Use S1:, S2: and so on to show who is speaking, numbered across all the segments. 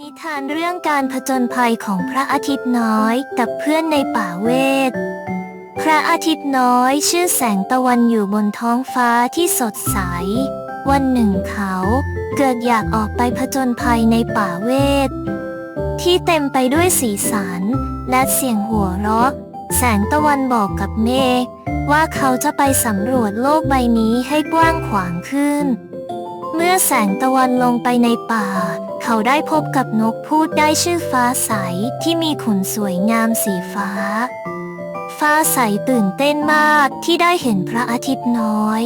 S1: นิทานเรื่องการผจญภัยของพระอาทิตย์น้อยกับเพื่อนในป่าเวท พระอาทิตย์น้อยชื่อแสงตะวันอยู่บนท้องฟ้าที่สดใส วันหนึ่งเขา เกิดอยากออกไปผจญภัยในป่าเวท ที่เต็มไปด้วยสีสันและเสียงหัวเราะ แสงตะวันบอกกับเมฆว่าเขาจะไปสำรวจโลกใบนี้ให้กว้างขวางขึ้น เมื่อแสงตะวันลงไปในป่า เขาได้พบกับนกพูดได้ชื่อฟ้าใสที่มีขนสวยงามสีฟ้า ฟ้าใสตื่นเต้นมากที่ได้เห็นพระอาทิตย์น้อย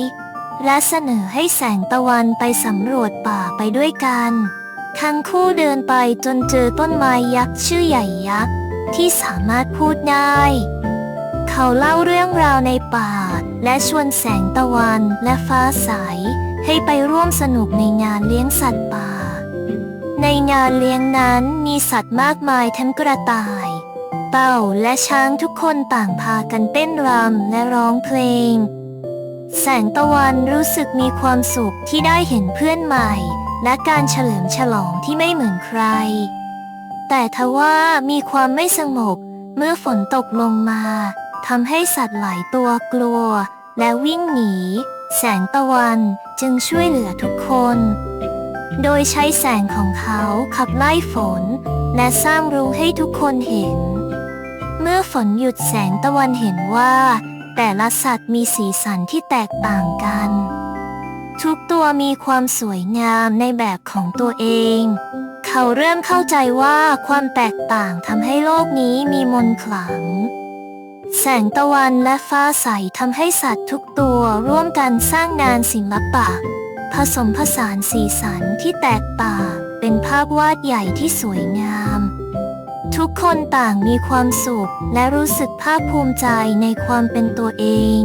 S1: และเสนอให้แสงตะวันไปสำรวจป่าไปด้วยกัน ทั้งคู่เดินไปจนเจอต้นไม้ยักษ์ชื่อใหญ่ยักษ์ที่สามารถพูดได้ เขาเล่าเรื่องราวในป่า และชวนแสงตะวันและฟ้าใส ให้ไปร่วมสนุกในงานเลี้ยงสัตว์ป่า ในงานเลี้ยงนั้นมีสัตว์มากมายทั้งกระต่าย เต่าและช้างทุกคนต่างพากันเต้นรำและร้องเพลง แสงตะวันรู้สึกมีความสุขที่ได้เห็นเพื่อนใหม่ และการเฉลิมฉลองที่ไม่เหมือนใคร แต่ทว่ามีความไม่สงบเมื่อฝนตกลงมาทำให้สัตว์หลายตัวกลัว และวิ่งหนี แสงตะวันจึงช่วยเหลือทุกคน โดยใช้แสงของเขาขับไล่ฝน และสร้างรูให้ทุกคนเห็น เมื่อฝนหยุดแสงตะวันเห็นว่า แต่ละสัตว์มีสีสันที่แตกต่างกัน ทุกตัวมีความสวยงามในแบบของตัวเอง เขาเริ่มเข้าใจว่าความแตกต่างทำให้โลกนี้มีมนต์ขลัง แสงตะวันและฟ้าใสทำให้สัตว์ทุกตัวร่วมกันสร้างงานศิลปะ ผสมผสานสีสันที่แตกต่างเป็นภาพวาดใหญ่ที่สวยงาม ทุกคนต่างมีความสุขและรู้สึกภาคภูมิใจในความเป็นตัวเอง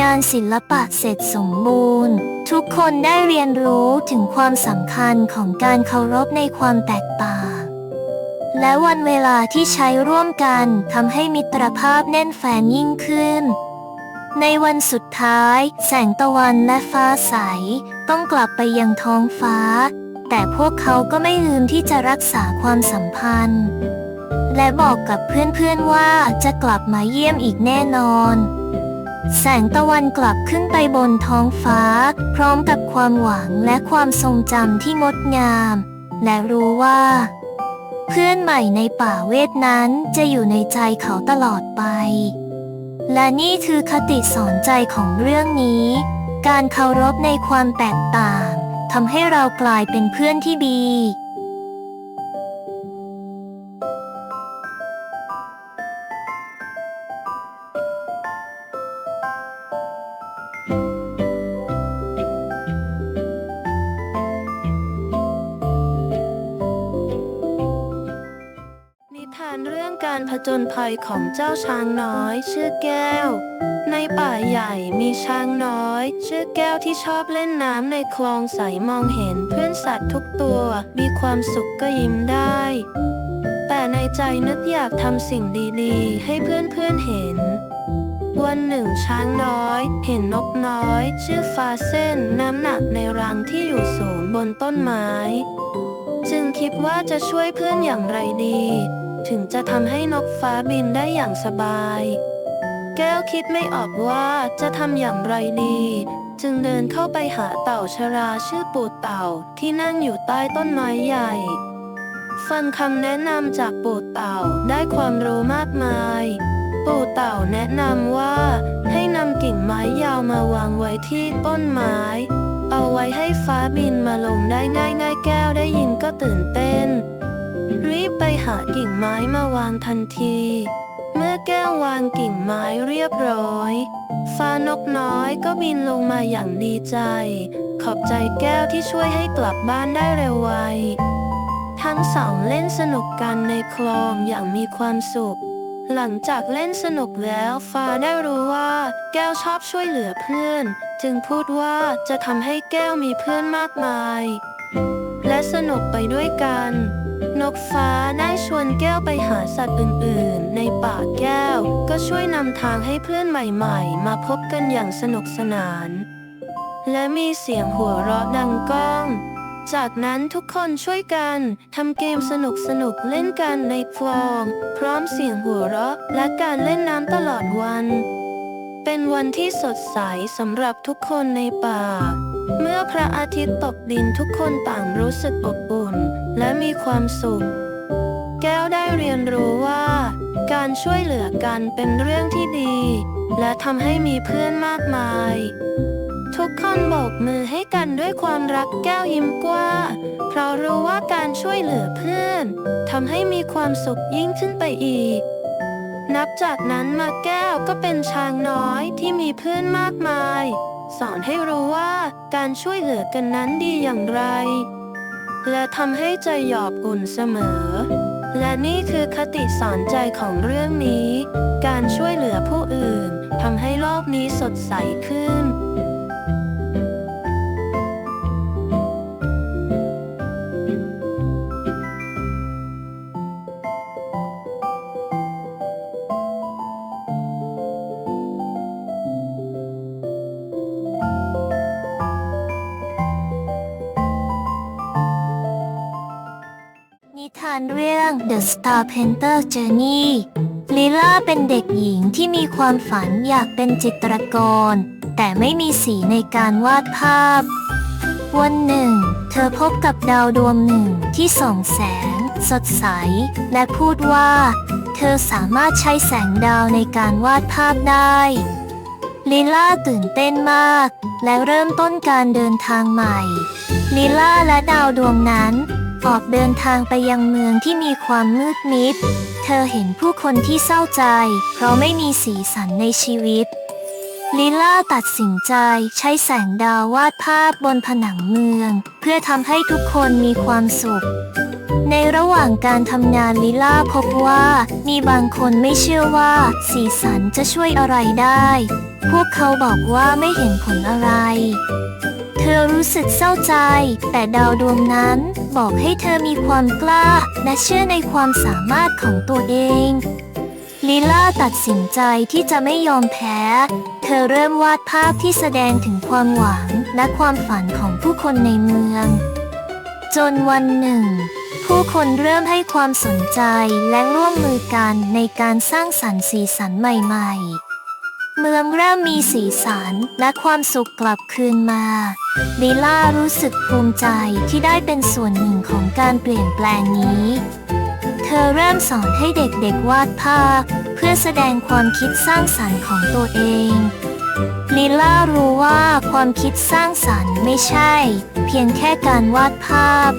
S1: งานศิลปะเสร็จสมบูรณ์ ทุกคนได้เรียนรู้ถึงความสำคัญของการเคารพในความแตกต่าง และวันเวลาที่ใช้ร่วมกันทำให้มิตรภาพแน่นแฟนยิ่งขึ้น ในวันสุดท้าย แสงตะวันและฟ้าใส ต้องกลับไปยังท้องฟ้า แต่พวกเขาก็ไม่ลืมที่จะรักษาความสัมพันธ์ และบอกกับเพื่อนๆว่าจะกลับมาเยี่ยมอีกแน่นอน แสงตะวันกลับขึ้นไปบนท้องฟ้า พร้อมกับความหวังและความทรงจำที่งดงาม และรู้ว่า พื่อนใหม่ในป่าเวทนั้นจะอยู่ในใจเขาตลอดไป และนี่คือคติสอนใจของเรื่องนี้ การเคารพในความแตกต่างทำให้เรากลายเป็นเพื่อนที่ดี
S2: ผจญภัยของเจ้าช้างน้อย ชื่อแก้ว ในป่าใหญ่มีช้างน้อย ชื่อแก้วที่ชอบเล่นน้ำในคลองใสมองเห็นเพื่อนสัตว์ทุกตัว มีความสุขก็ยิ้มได้ แต่ในใจนึกอยากทำสิ่งดีๆ ให้เพื่อนๆเห็นวันหนึ่งช้างน้อย เห็นนกน้อย ชื่อฟาเส้นน้ำหนักในรังที่อยู่สูงบนต้นไม้ จึงคิดว่าจะช่วยเพื่อนอย่างไรดี ถึงจะทำให้นกฟ้าบินได้อย่างสบาย แก้วคิดไม่ออกว่าจะทำอย่างไรดี จึงเดินเข้าไปหาเต่าชราชื่อปู่เต่าที่นั่งอยู่ใต้ต้นไม้ใหญ่ ฟังคำแนะนำจากปู่เต่าได้ความรู้มากมาย ปู่เต่าแนะนำว่า ให้นำกิ่งไม้ยาวมาวางไว้ที่ต้นไม้ เอาไว้ให้ฟ้าบินมาลงได้ง่ายๆแก้วได้ยินก็ตื่นเต้น รีบไปหากิ่งไม้มาวางทันที เมื่อแก้ววางกิ่งไม้เรียบร้อยฟ้านกน้อยก็บินลงมาอย่างดีใจ ขอบใจแก้วที่ช่วยให้กลับบ้านได้เร็วไว ทั้งสองเล่นสนุกกันในคลองอย่างมีความสุข หลังจากเล่นสนุกแล้วฟ้าได้รู้ว่า แก้วชอบช่วยเหลือเพื่อน จึงพูดว่าจะทำให้แก้วมีเพื่อนมากมาย และสนุกไปด้วยกัน นกฟ้าได้ชวนแก้วไปหาสัตว์อื่นๆ ในป่าแก้ว ก็ช่วยนำทางให้เพื่อนใหม่ๆ มาพบกันอย่างสนุกสนาน และมีเสียงหัวเราะดังก้อง จากนั้นทุกคนช่วยกันทำเกมสนุกสนุกๆเล่นกันในคลอง พร้อมเสียงหัวเราะและการเล่นน้ำตลอดวัน เป็นวันที่สดใสสำหรับทุกคนในป่า เมื่อพระอาทิตย์ตกดินทุกคนต่างรู้สึกอบอุ่น และมีความสุข แก้วได้เรียนรู้ว่า การช่วยเหลือกันเป็นเรื่องที่ดี และทำให้มีเพื่อนมากมาย ทุกคนโบกมือให้กันด้วยความรักแก้วยิ้มกว้าเพราะรู้ว่าการช่วยเหลือเพื่อนทำให้มีความสุขยิ่งขึ้นไปอีก นับจากนั้นมาแก้วก็เป็นช้างน้อยที่มีเพื่อนมากมาย สอนให้รู้ว่าการช่วยเหลือกันนั้นดีอย่างไร และทำให้ใจหยอบอุ่นเสมอ และนี่คือคติสอนใจของเรื่องนี้ การช่วยเหลือผู้อื่นทำให้โลกนี้สดใสขึ้น
S1: The Star Painter Journey ลิล่าเป็นเด็กหญิงที่มีความฝันอยากเป็นจิตรกร แต่ไม่มีสีในการวาดภาพ วันหนึ่ง เธอพบกับดาวดวงหนึ่งที่ส่องแสง สดใส และพูดว่า เธอสามารถใช้แสงดาวในการวาดภาพได้ลิล่าตื่นเต้นมาก และเริ่มต้นการเดินทางใหม่ลิล่าและดาวดวงนั้น ออกเดินทางไปยังเมืองที่มีความมืดมิด เธอเห็นผู้คนที่เศร้าใจ เพราะไม่มีสีสันในชีวิต ลิล่าตัดสินใจใช้แสงดาววาดภาพบนผนังเมือง เพื่อทำให้ทุกคนมีความสุข ในระหว่างการทำงานลิล่าพบว่า มีบางคนไม่เชื่อว่าสีสันจะช่วยอะไรได้ พวกเขาบอกว่าไม่เห็นผลอะไร เธอรู้สึกเศร้าใจ แต่ดาวดวงนั้นบอกให้เธอมีความกล้า และเชื่อในความสามารถของตัวเองลิล่าตัดสินใจที่จะไม่ยอมแพ้ เธอเริ่มวาดภาพที่แสดงถึงความหวังและความฝันของผู้คนในเมือง จนวันหนึ่ง ผู้คนเริ่มให้ความสนใจและร่วมมือกันในการสร้างสรรค์สีสันใหม่ๆ เมืองเริ่มมีสีสันและความสุขกลับคืนมาลิล่ารู้สึกภูมิใจที่ได้เป็นส่วนหนึ่งของการเปลี่ยนแปลงนี้ เธอเริ่มสอนให้เด็กๆวาดภาพ เพื่อแสดงความคิดสร้างสรรค์ของตัวเองลิล่ารู้ว่าความคิดสร้างสรรค์ไม่ใช่ เพียงแค่การวาดภาพ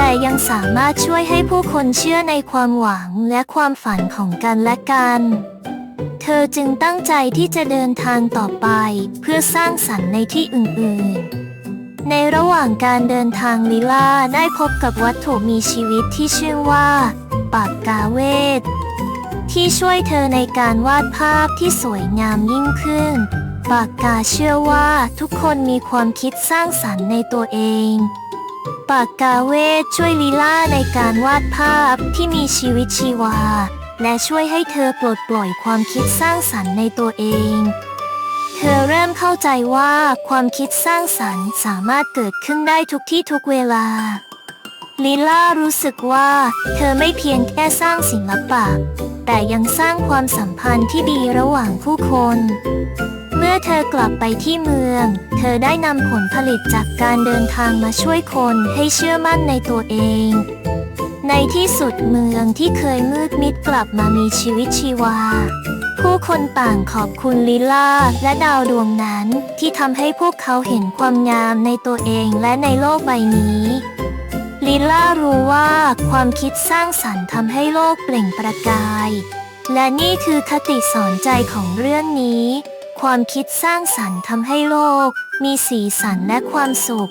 S1: แต่ยังสามารถช่วยให้ผู้คนเชื่อในความหวังและความฝันของกันและกัน เธอจึงตั้งใจที่จะเดินทางต่อไปเพื่อสร้างสรรค์ในที่อื่นๆ ในระหว่างการเดินทางลิล่าได้พบกับวัตถุมีชีวิตที่ชื่อว่า ปากกาเวท ที่ช่วยเธอในการวาดภาพที่สวยงามยิ่งขึ้น ปากกาเชื่อว่าทุกคนมีความคิดสร้างสรรค์ในตัวเอง ปากกาเวทช่วยลีลาในการวาดภาพที่มีชีวิตชีวา และช่วยให้เธอปลดปล่อยความคิดสร้างสรรค์ในตัวเอง เธอเริ่มเข้าใจว่าความคิดสร้างสรรค์สามารถเกิดขึ้นได้ทุกที่ทุกเวลาลิล่ารู้สึกว่า เธอไม่เพียงแค่สร้างศิลปะ แต่ยังสร้างความสัมพันธ์ที่ดีระหว่างผู้คน มื่อเธอกลับไปที่เมือง เธอได้นำผลผลิตจากการเดินทางมาช่วยคนให้เชื่อมั่นในตัวเอง ในที่สุดเมืองที่เคยมืดมิดกลับมามีชีวิตชีวา ผู้คนต่างขอบคุณลิล่าและดาวดวงนั้นที่ทำให้พวกเขาเห็นความงามในตัวเองและในโลกใบนี้ลิล่ารู้ว่าความคิดสร้างสรรค์ทำให้โลกเปล่งประกาย และนี่คือคติสอนใจของเรื่องนี้ ความคิดสร้างสรรค์ทำให้โลก มีสีสันและความสุข